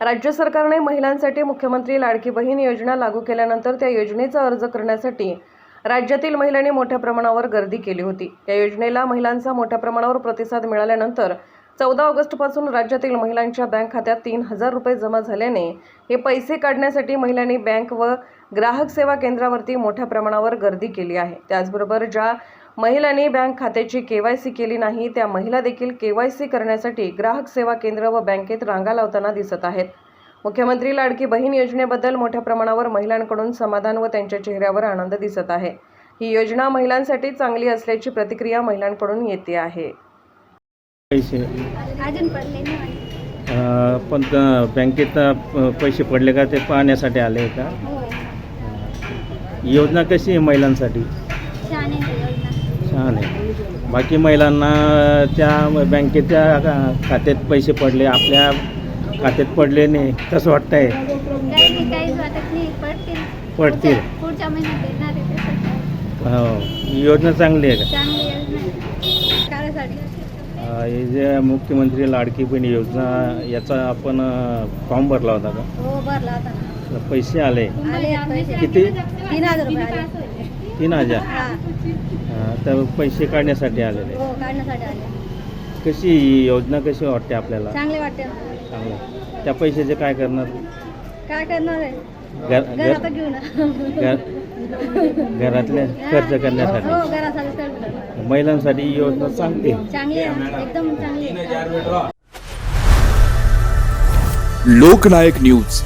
राज्य सरकारने महिलांसाठी मुख्यमंत्री लाडकी बहीण योजना लागू केल्यानंतर त्या योजनेचा अर्ज करण्यासाठी राज्यातील महिलांनी मोठ्या प्रमाणावर गर्दी केली होती. या योजनेला महिलांचा मोठ्या प्रमाणावर प्रतिसाद मिळाल्यानंतर चौदा ऑगस्टपासून राज्यातील महिलांच्या बँक खात्यात तीन हजार रुपये जमा झाल्याने हे पैसे काढण्यासाठी महिलांनी बँक व ग्राहक सेवा केंद्रावरती मोठ्या प्रमाणावर गर्दी केली आहे. त्याचबरोबर ज्या महिलांनी बँक खात्याची केवायसी केली नाही त्या महिला देखील केवायसी करण्यासाठी ग्राहक सेवा केंद्र व बँकेत रांगा लावताना दिसत आहेत. मुख्यमंत्री लाडकी बहीण योजनेबद्दल मोठ्या प्रमाणावर महिलांकडून समाधान व त्यांच्या चेहऱ्यावर आनंद दिसत आहे. ही योजना महिलांसाठी चांगली असल्याची प्रतिक्रिया महिलांकडून येते आहे. पैसे. पण बँकेत पैसे पडले का ते पाहण्यासाठी आले का? योजना कशी आहे महिलांसाठी? छान आहे. बाकी महिलांना त्या बँकेच्या खात्यात पैसे पडले आपल्या खात्यात पडले नाही कसं वाटतंय? काही नाही काहीच वाटत नाही पडतील. पडतील. पुढच्या- पुढच्या महिन्यात येणार आहे तसं हो ही योजना चांगली आहे का? चांगली योजना आहे. काढायसाठी अं, हे जे मुख्यमंत्री लाडकी बहीण योजना याचा आपण अं, फॉर्म भरला होता का? हो भरला होता ना. पैसे आले. आले आहेत पैसे. किती? तीन हजार रुपये आले. तीन हजार. हा. तर पैसे काढण्यासाठी आलेले. हो काढण्यासाठी आले. कशी ही योजना कशी वाटते आपल्याला? चांगले वाटते. चांगलं. त्या पैशाचे काय करणार? काय करणार आहे? घर घरात घर घेऊन. हो घर खर्च करण्यासाठी. घरासाठी. महिलांसाठी ही योजना चांगली आहे. चांगली आहे एकदम चांगली आहे. लोकनायक न्यूज.